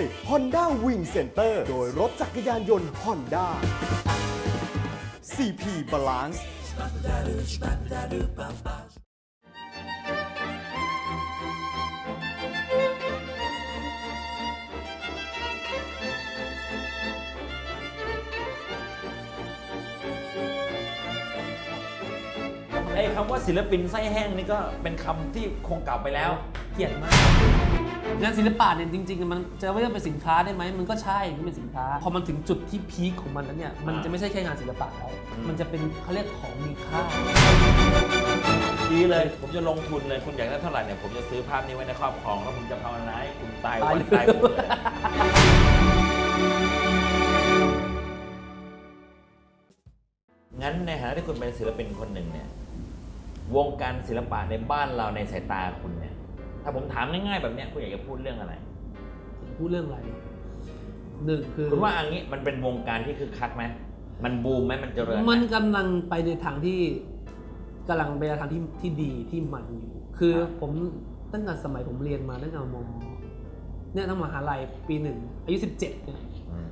ย Honda Wing Center โดยรถจักรยานยนต์ Honda CP Balance ไอ้คำว่าศิลปินไส้แห้งนี่ก็เป็นคำที่คงเก่าไปแล้วเกลียดมาก งานศิลปะเนี่ยจริงๆ มันจะว่าจะเป็นสินค้าได้ไหมมันก็ใช่มันเป็นสินค้า พอมันถึงจุดที่พีคของมันแล้วเนี่ยมันจะไม่ใช่แค่งานศิลปะแล้วอืมมันจะเป็นเขาเรียกของมีค่าดีเลย ผมจะลงทุนเลยคุณอยากได้เท่าไหร่เนี่ยผมจะซื้อภาพนี้ไว้ในครอบครองแล้วผมจะภาวนาให้คุณตายตายวันเลยตายหมดเลยงั้นในฐานะที่คุณเป็นศิลปินคนหนึ่งเนี่ยวงการศิลปะในบ้านเราในสายตาคุณเนี่ย ถ้าผมถามง่ายๆแบบเนี้ยคุณอยากจะพูดเรื่องอะไร พูดเรื่องอะไรหนึ่งคือคุณว่าอันนี้มันเป็นวงการที่คือคักไหมมันบูมไหมมันเจริญไหมันกำลังไปในทางที่กำลังไปในทางที่ที่ดีที่มันอยู่ คือผมตั้งแต่สมัยผมเรียนมาตั้งแต่มเนี่ยทั้งมหาลัยปีหนึ่งอายุ17เนี่ยอืม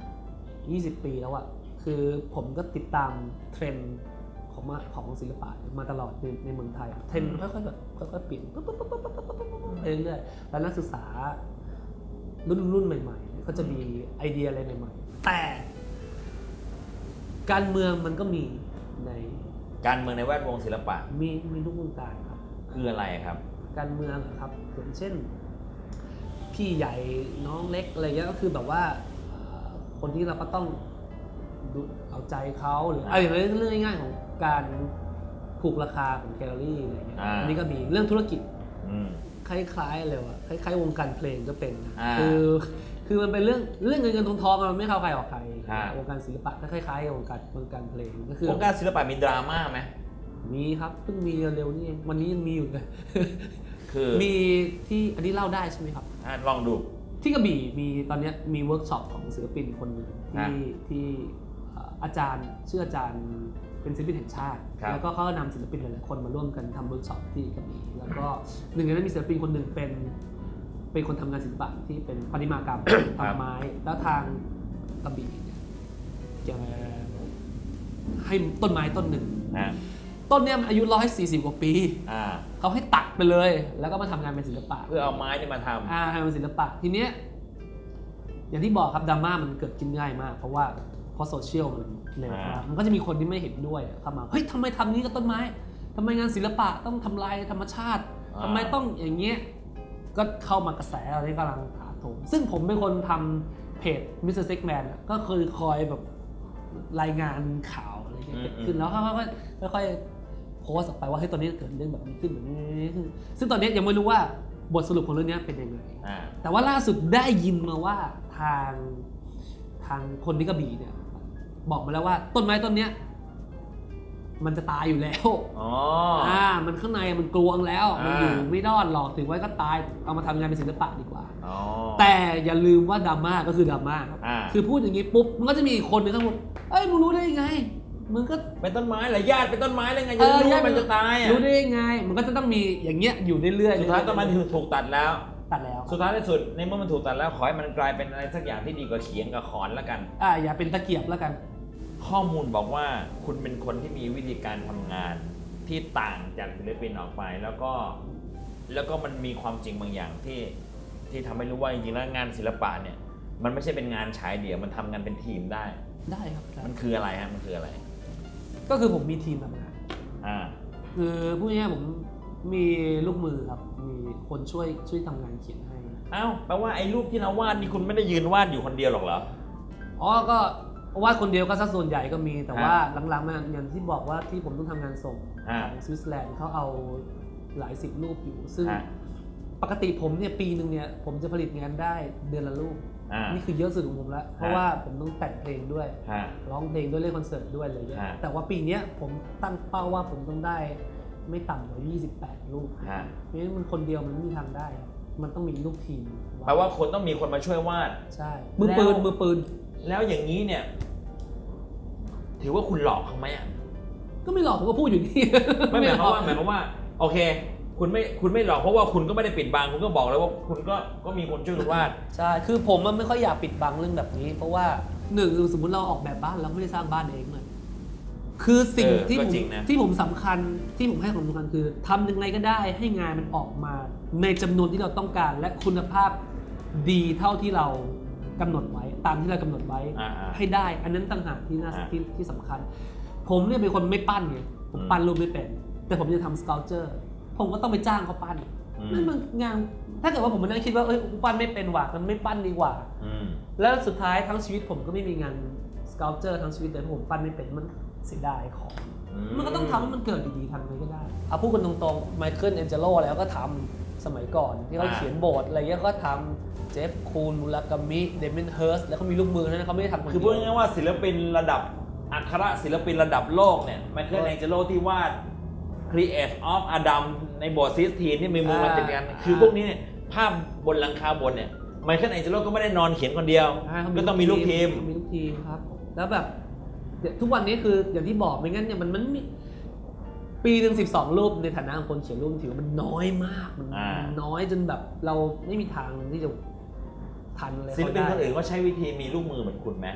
20ปีแล้วอะคือผมก็ติดตามเทรนด์ของ มาของศิลปะมาตลอดในในเมืองไทยเทรนมันค่อยๆแบบค่อยๆเปลี่ยนปุ๊บปุ๊บปุ๊บปุ๊บปุ๊บปุ๊บเรื่อยๆแล้วนักศึกษารุ่นรุ่นใหม่ๆเขาจะมีไอเดียอะไรใหม่ๆ แต่ การเมืองมันก็มีในการเมืองในแวดวงศิลปะ มีมีทุกวงการครับ คืออะไรครับ การเมืองครับอย่างเช่น พี่ใหญ่น้องเล็กอะไรเงี้ยก็คือแบบว่าคนที่เราก็ต้องเอาใจเขาหรืออะไรเรื่องง่ายๆของ การผูกราคาของแกลเลอรี่อะไรเงี้ยอ่า อันนี้ก็มีเรื่องธุรกิจ อืม คล้ายๆเลยว่ะคล้ายๆ วงการเพลงก็เป็นนะอ่าคือคือมันเป็นเรื่องเรื่องเงินเงินทองทองอะมันไม่เข้าใครออกใครอ่าวงการศิลปะก็คล้ายๆกับวงการวงการเพลงก็คือวงการศิลปะมีดราม่าไหมมีครับเพิ่งมีเร็วๆนี่เองวันนี้ยังมีอยู่เลยคือมีที่อันนี้เล่าได้ใช่ไหมครับ อะลองดู ที่กระบี่มีตอนเนี้ยมีเวิร์กช็อปของศิลปินคนหนึ่งฮะ ที่ที่เอ่ออาจารย์ชื่ออาจารย์ เป็นศิลปินแห่งชาติ ครับ แล้วก็เขาก็นำศิลปินหลายๆคนมาร่วมกันทำเวิร์กช็อปที่กระบี่แล้วก็หนึ่งในนั้นมีศิลปินคนหนึ่งเป็น เป็นคนทำงานศิลปะที่เป็นประติมากรรม ทำไม้ แล้วทางกระบี่เนี่ยจะให้ต้นไม้ต้นหนึ่ง นะต้นเนี้ยมันอายุร้อยสี่สิบกว่าปี อ่า เขาให้ตัดไปเลย แล้วก็มาทำงานเป็นศิลปะ เพื่อเอาไม้นี่มาทำ อ่าทำเป็นศิลปะทีเนี้ยอย่างที่บอกครับดราม่ามันเกิดขึ้นง่ายมาก เพราะว่า เพราะโซเชียลมันเร็วอ่ามากมันก็จะมีคนที่ไม่เห็นด้วยเข้ามาเฮ้ยทำไมทำนี้กับต้นไม้ทำไมงานศิลปะต้องทำลายธรรมชาติทำไมต้องอย่างเงี้ยก็เข้ามากระแสอะไรที่กำลังถาโถมซึ่งผมเป็นคนทำเพจ Mr. s e g Man อะก็เคยคอยแบบรายงานข่าวอะไรเงี้ยเกิดขึ้นแล้วเขาก็ค่อยๆโพสต์ออกไปว่าเฮ้ยตอนนี้เกิดเรื่องแบบนี้ขึ้นแบบนี้ขึ้นซึ่งตอนนี้ยังไม่รู้ว่าบทสรุปของเรื่องนี้เป็นยังไงอ่าแต่ว่าล่าสุดได้ยินมาว่าทางทางคนที่กระบี่เนี่ย บอกมาแล้วว่า ต้นไม้ต้นเนี้ยมันจะตายอยู่แล้วอ๋ออ่ามันข้างในมันกลวงแล้ว มันอยู่อ่า ไม่รอดหรอกถึงไว้ก็ตายเอามาทำงานเป็นศิลปะดีกว่า อ๋อแต่อย่าลืมว่าดราม่าก็คือดราม่าครับอ่าคือพูดอย่างนี้ปุ๊บมันก็จะมีอีกคนนึงข้างบนเอ้ยมึงรู้ได้ยังไงมึงก็ เป็นต้นไม้เหรอญาติเป็นต้นไม้แล้วไงเอจะอรู้ญาว่าติมันจะตายอะรู้ได้ยังไง มันก็จะต้องมีอย่างเงี้ยอยู่เรื่อยๆสุดท้ายต้นไม้เรื่อถูกตัดแล้วๆตัดแล้ว สุดท้ายที่สุดในเมื่อมันถูกตัดแล้วขอให้มันกลายเป็นอะไรสักอย่างที่ดีกว่าเขียงกับขอนแล้วกัน อ่าอย่าเป็นตะเกียบแล้วกัน ข้อมูลบอกว่าคุณเป็นคนที่มีวิธีการทำงานที่ต่างจากศิลปินออกไปแล้วก็แล้วก็มันมีความจริงบางอย่างที่ที่ทำให้รู้ว่าจริงๆแล้วงานศิลปะเนี่ย มันไม่ใช่เป็นงานฉายเดี่ยวมันทำงานเป็นทีมได้ ได้ครับได้มันคืออะไรฮะมันคืออะไรก็คือผมมีทีมทำงาน อ่าคือพูดง่ายๆผมมีลูกมือครับ มีคนช่วยช่วยทำงานเขียนให้เอ้าแปลว่าไอ้รูปที่เราวาดนี่คุณไม่ได้ยืนวาดอยู่คนเดียวหรอกเหรอ อ๋อก็วาดคนเดียวก็สักส่วนใหญ่ก็มีแต่ฮะว่าหลังๆมาอย่างที่บอกว่าที่ผมต้องทำงานส่งฮะ ของสวิตเซอร์แลนด์เขาเอาหลายสิบรูปอยู่ ซึ่งฮะปกติผมเนี่ยปีหนึ่งเนี่ยผมจะผลิตงานได้เดือนละรูป อ่า นี่คือเยอะสุดของผมแล้วเพราะว่าผมต้องแต่งเพลงด้วย ฮะ ร้องเพลงด้วยเล่นคอนเสิร์ตด้วยอะไรเงี้ยฮะ แต่ว่าปีเนี้ยผมตั้งเป้าว่าผมต้องได้ไม่ต่ำกว่า 28 รูปฮะ เพราะฉะนั้นมันคนเดียวมันไม่มีทางได้ครับ มันต้องมีลูกทีมแปลว่าคนต้องมีคนมาช่วยวาด ใช่มือปืนแล้ว มือปืน แล้วอย่างนี้เนี่ย ถือว่าคุณหลอกเขาไหมอะก็ไม่หลอกผมก็พูดอยู่นี่ ไม่หมายความว่าหหมายความว่า โอเค คุณไม่คุณไม่หลอกเพราะว่าคุณก็ไม่ได้ปิดบังคุณก็บอกเลยว่าคุณก็ก็มีคนช่วยคุณวาด ใช่ คือผมมันไม่ค่อยอยากปิดบังเรื่องแบบนี้ เพราะว่าหนึ่งคือสมมติเราออกแบบบ้านเราไม่ได้สร้างบ้านเองเลย คือสิ่งเออที่ก็ผมจริงนะ ที่ผมสำคัญที่ผมให้ความสำคัญคือทำยังไงก็ได้ให้งานมันออกมา ในจำนวนที่เราต้องการและคุณภาพดีเท่าที่เรากำหนดไว้ ตามที่เรากำหนดไว้ อ่าๆ ให้ได้ อันนั้นต่างหากที่น่าอ่าที่ที่สำคัญ ผมเนี่ยเป็นคนไม่ปั้นไงผมอืมปั้นรูปไม่เป็น แต่ผมจะทำสเกลเจอร์ผมก็ต้องไปจ้างเขาปั้นอืม นั่นมันงานถ้าเกิดว่าผมมานั่งคิดว่าเอ้ยกูปั้นไม่เป็นว่ะมันไม่ปั้นดีกว่า อืม แล้วสุดท้ายทั้งชีวิตผมก็ไม่มีงานสเกลเจอร์ทั้งชีวิตเลยเพราะผมปั้นไม่เป็นมันเสียดายของ มันก็ต้องทำให้มันเกิดดีๆทำไงก็ได้เอาพูดกันตรงๆไมเคิลแองเจโลแล้วก็ทำสมัยก่อนที่เขาอ่าเขียนบทอะไรเงี้ยก็ทำเจฟคูนมูรากามิเดมินเฮิร์สแล้วเขามีลูกมือนะเขาไม่ได้ทำคนคือเดีพูดยวง่ายๆว่าศิลปินระดับอัครศิลปินระดับโลกเนี่ยไมเคิลแองเจโลที่วาด Create of Adam ในโบสถ์ซิสทีนที่มีมือมาติดกันคือพวกนี้เนี่ยภาพบนหลังคาโบนเนี่ยไมเคิลแองเจโลก็ไม่ได้นอนเขียนคนเดียวใช่เขาก็ต้องมีลูกทีมมีลูกทีมครับ แล้วแบบเดี๋ยวทุกวันนี้คืออย่างที่บอกไม่งั้นเนี่ยมันมันมีปีหนึ่งสิบสองรูปในฐานะของคนเขียนรูปถือว่ามันน้อยมากมันอ่าน้อยจนแบบเราไม่มีทางที่จะทันเลยศิลปินเขาคนได้อื่นก็ใช้วิธีมีลูกมือเหมือนคุณไหม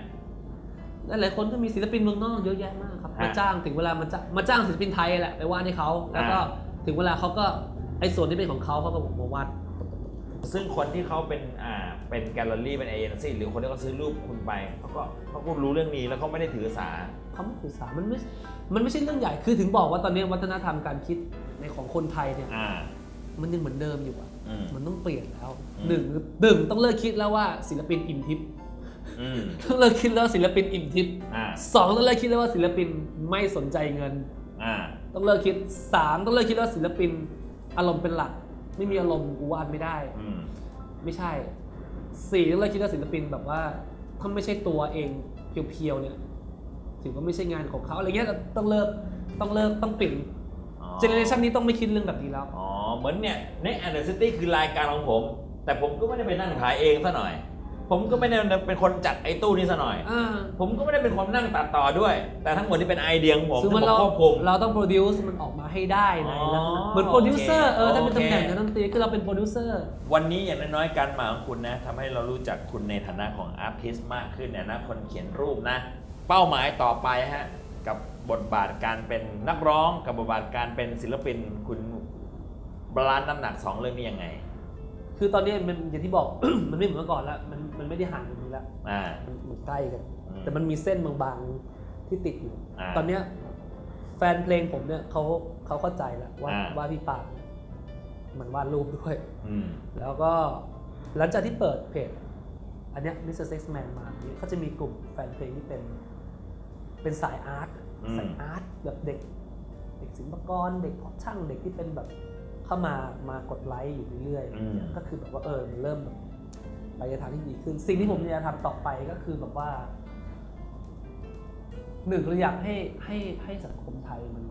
หลายๆคนก็มีศิลปินเมืองนอกเยอะแยะมากครับอ่ามมาจ้างถึงเวลามาจ้างมาจ้างศิลปินไทยแหละไปวาดให้เขาแล้วก็อ่าถึงเวลาเขาก็ไอ้ส่วนที่เป็นของเขาเขาก็บอกมาวาด ซึ่งคนที่เขาเป็นอ่าเป็นแกลเลอรี่เป็นเอเจนซี่หรือคนที่เขาซื้อรูปคุณไปเขาก็เขาก็รู้เรื่องนี้แล้วเขาไม่ได้ถือสา เขาไม่ถือสามันไม่ มันไม่ใช่เรื่องใหญ่ คือถึงบอกว่าตอนนี้วัฒนธรรมการคิดในของคนไทยเนี่ย อ่า มันยังเหมือนเดิมอยู่อะอืม มันต้องเปลี่ยนแล้วอืม หนึ่งหนึ่งต้องเลิกคิดแล้วว่าศิลปินอิ่มทิพย์ อืมต้องเลิกคิดแล้ววาศิลปินอิ่มทิพย์อ่าสองต้องเลิกคิดแล้วว่าศิลปินไม่สนใจเงิน อ่า ต้องเลิกคิดสามต้องเลิกคิดว่าศิลปินอารมณ์เป็นหลัก ไม่มีอารมณ์กูวาดไม่ได้ อืมไม่ใช่สี่ต้องเลิกคิดว่าศิลปินแบบว่าถ้าไม่ใช่ตัวเองเพียวๆเนี่ยถือว่าไม่ใช่งานของเขาอะไรเงี้ยต้องเลิกต้องเลิกต้องเปลี่ยนอ๋อเจเนอเรชันนี้ต้องไม่คิดเรื่องแบบนี้แล้ว อ๋อเหมือนเนี่ยในแอนเดอร์ซิตี้คือรายการของผม แต่ผมก็ไม่ได้ไปนั่งขายเองซะหน่อย ผมก็ไม่ได้เป็นคนจัดไอ้ตู้นี้ซะหน่อย อ่าผมก็ไม่ได้เป็นคนนั่งตัดต่อด้วย แต่ทั้งหมดนี่เป็นไอเดียของผมซึ่งที่มันผมเราควบคุม เราต้องโปรดิวซ์มันออกมาให้ได้ในอ๋อลักษณะเหมือนโปรดิวเซอร์ เออ ถ้าเป็นโอเค ตำแหน่งนักดนตรีคือเราเป็นโปรดิวเซอร์ วันนี้อย่างน้อยๆการมาของคุณนะทำให้เรารู้จักคุณในฐานะของอาร์ติสต์มากขึ้นเนี่ยนะคนเขียนรูปนะ เป้าหมายต่อไปฮะกับบทบาทการเป็นนักร้องกับบทบาทการเป็นศิลปินคุณบาลานซ์น้ำหนักสองเรื่องนี้ยังไง คือตอนนี้มันอย่างที่บอก มันไม่เหมือนเมื่อก่อนแล้วมัน มันไม่ได้ห่างกันนี้แล้วอ่า มันมันใกล้กัน อืมแต่มันมีเส้นบางๆที่ติดอยู่ อ่าตอนเนี้ยแฟนเพลงผมเนี่ยเขาเขาเข้าใจแล้วว่าอ่า ว่าพี่ปากมันวาดรูปด้วย อืม แล้วก็หลังจากที่เปิดเพจอันเนี้ย Mr. Sex Man มาเนี่ยเขาจะมีกลุ่มแฟนเพลงที่เป็นเป็นสายอาร์ตอืม สายอาร์ตแบบเด็ก เด็กศิลปากรเด็กเพาะช่างเด็กที่เป็นแบบเข้ามามากดไลค์อยู่เรื่อยๆอะไรเงี้ยก็คือแบบว่าเออมันเริ่มแบบไป ในทางที่ดีขึ้น สิ่งที่ผมจะทำต่อไปก็คือแบบว่าหนึ่งเราอยากให้ให้ให้สังคมไทยมัน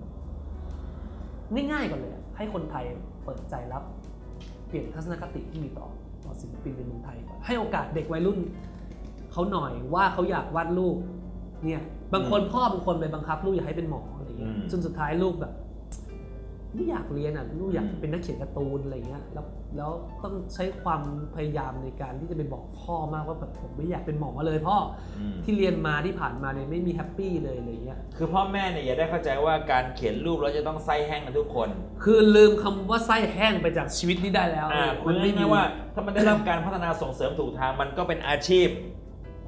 ง่ายๆก่อนเลยอะให้คนไทยเปิดใจรับ เปลี่ยนทัศนคติที่มีต่อต่อศิลปินในเมืองไทยก่อนให้โอกาสเด็กวัยรุ่นเขาหน่อยว่าเขาอยากวาดรูปเนี่ยบางคนพ่อบางคนไปบังคับลูกอยากให้เป็นหมออะไรเงี้ยอืมจนสุดท้ายลูกแบบ ไม่อยากเรียนอะลูกอยากอืมเป็นนักเขียนการ์ตูนอะไรเงี้ยแล้วแล้วต้องใช้ความพยายามในการที่จะไปบอกพ่อมากว่าแบบผมไม่อยากเป็นหมอเลยพ่ออืมที่เรียนมาที่ผ่านมาเนี่ยไม่มีแฮปปี้เลยอะไรเงี้ยคือพ่อแม่เนี่ยอย่าได้เข้าใจว่าการเขียนรูปแล้วจะต้องไส้แห้งกันทุกคน คือลืมคำว่าไส้แห้งไปจากชีวิตนี้ได้แล้วอ่าคุมัณนไม่ไม่ไงมีว่า ถ้ามันได้รับการพัฒนาส่งเสริมถูกทางมันก็เป็นอาชีพ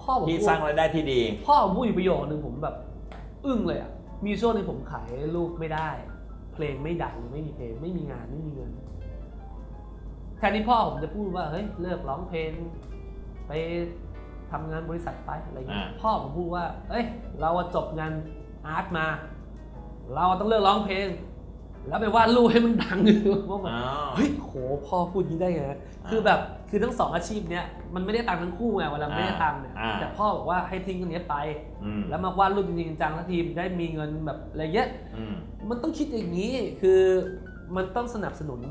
พ่อผมที่พูดสร้างรายได้ที่ดี พ่อผมพูดอยู่ประโยคนึงผมแบบ อึ้งเลยอะมีช่วงหนึงผมขายรูปไม่ได้ เพลงไม่ดังไม่มีเพลงไม่มีงานไม่มีเงินแทนที่พ่อผมจะพูดว่าเฮ้ยเลิกร้องเพลงไปทำงานบริษัทไปอะไรเงี้ยอ่าพ่อผมพูดว่าเอ้ย เราอะจบงานอาร์ตมา เราต้องเลิกร้องเพลง แล้วไปวาดรูปให้มันดังว่าแบบอ๋อเฮ้ยโหพ่อพูดอย่างนี้ได้ไงคือแบบ คือทั้งสองอาชีพเนี้ยมันไม่ได้ตังค์ทั้งคู่ไงเวลาไม่ได้ตังค์เนี่ยอ่าแต่พ่อบอกว่าให้ทิ้งตรงนี้ไป อืม แล้วมาวาดรูปจริงๆจังๆแล้วทีมได้มีเงินแบบอะไรเงี้ยอืม มันต้องคิดอย่างนี้คือมันต้องสนับสนุน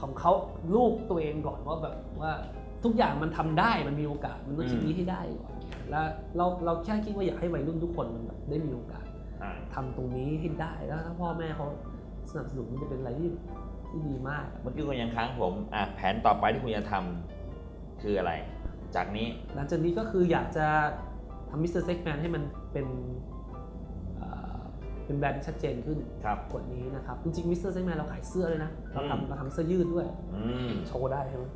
ของเขาลูกตัวเองก่อนว่าแบบว่าทุกอย่างมันทำได้มันมีโอกาสมันต้องคิดอืม นี้ให้ได้ก่อนแล้วเราเราแค่คิดว่าอยากให้วัยรุ่นทุกคนมันแบบได้มีโอกาสอ่าทำตรงนี้ให้ได้แล้วถ้าพ่อแม่เขาสนับสนุนมันจะเป็นอะไรที่ ที่ดีมากอะเมื่อกี้คุณยังค้างผมอะแผนต่อไปที่คุณจะทำคืออะไร จากนี้ หลังจากนี้ก็คืออยากจะทำมิสเตอร์เซ็กแมนให้มันเป็นเอ่อเป็นแบรนด์ที่ชัดเจนขึ้นครับกว่านี้นะครับ จริงๆมิสเตอร์เซ็กแมนเราขายเสื้อเลยนะ เราอืม ทำเราทำเสื้อยืดด้วย อืมโชว์ได้ใช่ไหม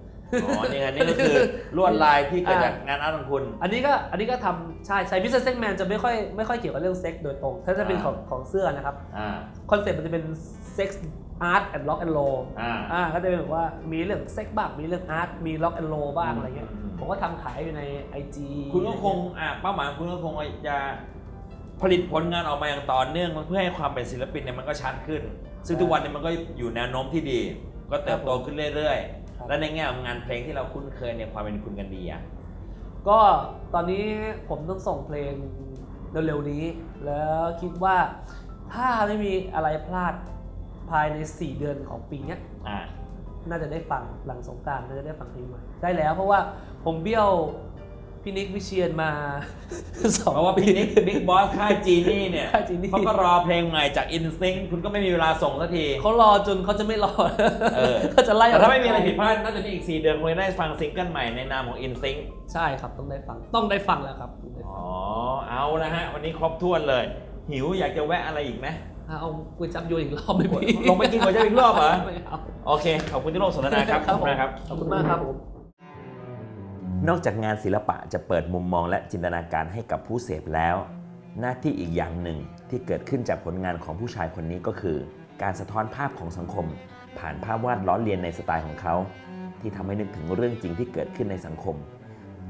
อ๋อนี่ไงนี่ก็คือลวดลายที่เกิดจากงานอาร์ตของคุณ อันนี้ก็อันนี้ก็ทำใช่ใช่มิสเตอร์เซ็กแมนจะไม่ค่อยไม่ค่อยเกี่ยวกับเรื่องเซ็กโดยตรง ถ้าจะเป็นอ่าของของเสื้อนะครับ อ่า คอนเซ็ปต์มันจะเป็นเซ็กซ์ อาร์ตแอนด์ล็อกแอนด์โลอ่า อ่าก็จะเป็นแบบว่ามีเรื่องเซ็กบ้างมีเรื่องอาร์ตมีล็อกแอนด์โลบ้างอะไรเงี้ยอืม ผมก็ทำขายอยู่ใน IG คุณก็คงอะเป้าหมายของคุณก็คงจะผลิตผลงานออกมาอย่างต่อเนื่องเพื่อให้ความเป็นศิลปินเนี่ยมันก็ชัดขึ้น ซึ่งทุกวันเนี้มันก็อยู่แนวโน้มที่ดี ก็เติบโตขึ้นเรื่อยครับ ๆ และในแง่ของงานเพลงที่เราคุ้นเคยในความเป็นคุณกันดีอะ ก็ตอนนี้ผมต้องส่งเพลงเร็วๆนี้ แล้วคิดว่าถ้าไม่มีอะไรพลาด ภายใน 4 เดือนของปีเนี้ยอ่า น่าจะได้ฟังหลังสงกรารน่าจะได้ฟังเพลงใหม่ได้แล้วเพราะว่าผมเบี้ยวพี่นิกวิเชียนมา สองเพราะว่าปีพี่นิกบิ๊กบอสค่ายจีนี่เนี่ยค่าย Genie เขาก็รอเพลงใหม่จากอินซิงคุณก็ไม่มีเวลาส่งสักที เขารอจนเขาจะไม่รอเออ เขาจะไล่แต่ถ้าไม่มีอะไรผิดพลาดน่าจะมีอีก 4 เดือนคงจะได้ฟังซิงเกิลใหม่ในนามของอินซิงใช่ครับต้องได้ฟังต้องได้ฟังแล้วครับต้องได้ฟัอ๋งอเอาละฮะ วันนี้ครบถ้วนเลย หิวอยากจะแวะอะไรอีกไหม เอาก๋วยจับโยนอีกรอบไม่มีลงไปกินก๋วยจั๊บอีกรอบเหรอไม่เอาโอเค ขอบคุณที่ร่วมสนทนาครับขอบคุณนะครับขอบคุณมากครับผมนอกจากงานศิลปะจะเปิดมุมมองและจินตนาการให้กับผู้เสพแล้ว หน้าที่อีกอย่างหนึ่งที่เกิดขึ้นจากผลงานของผู้ชายคนนี้ก็คือ การสะท้อนภาพของสังคม ผ่านภาพวาดล้อเลียนในสไตล์ของเขา ที่ทำให้นึกถึงเรื่องจริงที่เกิดขึ้นในสังคม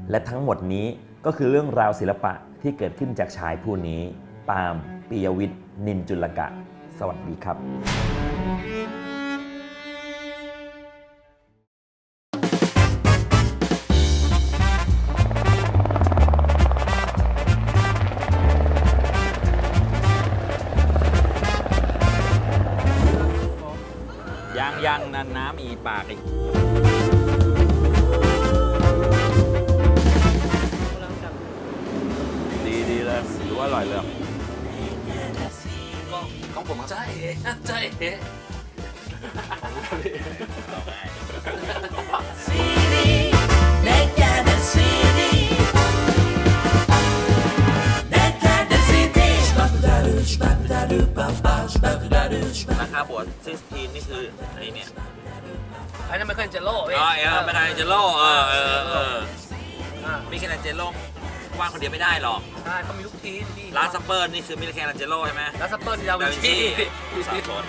และทั้งหมดนี้ก็คือเรื่องราวศิลปะที่เกิดขึ้นจากชายผู้นี้ ปาล์มปิยวิทย์ นินจุลกะ สวัสดีครับยังยังนันน้ำอีปากอีกดีดีเลยถือว่าอร่อยเลย องผมใจเอ๋ใจเอ๋ CD, nekada CD. Nekada CD. ราคาบวชซิสทีนนี่คืออันนี้เนี่ยไอ้นั่นไม่เคยเจโร่เว้ยอ๋อเออไม่ใช่เจโร่เออเออเออมิเคลเจโร่ ว่างคนเดียวไม่ได้หรอกใช่เขามีลูกทีมพี่ลาสเปอร์นี่คือมิเคลเจโร่ใช่ไหมแล้วซัปเปอร์ดาวินชีสับสน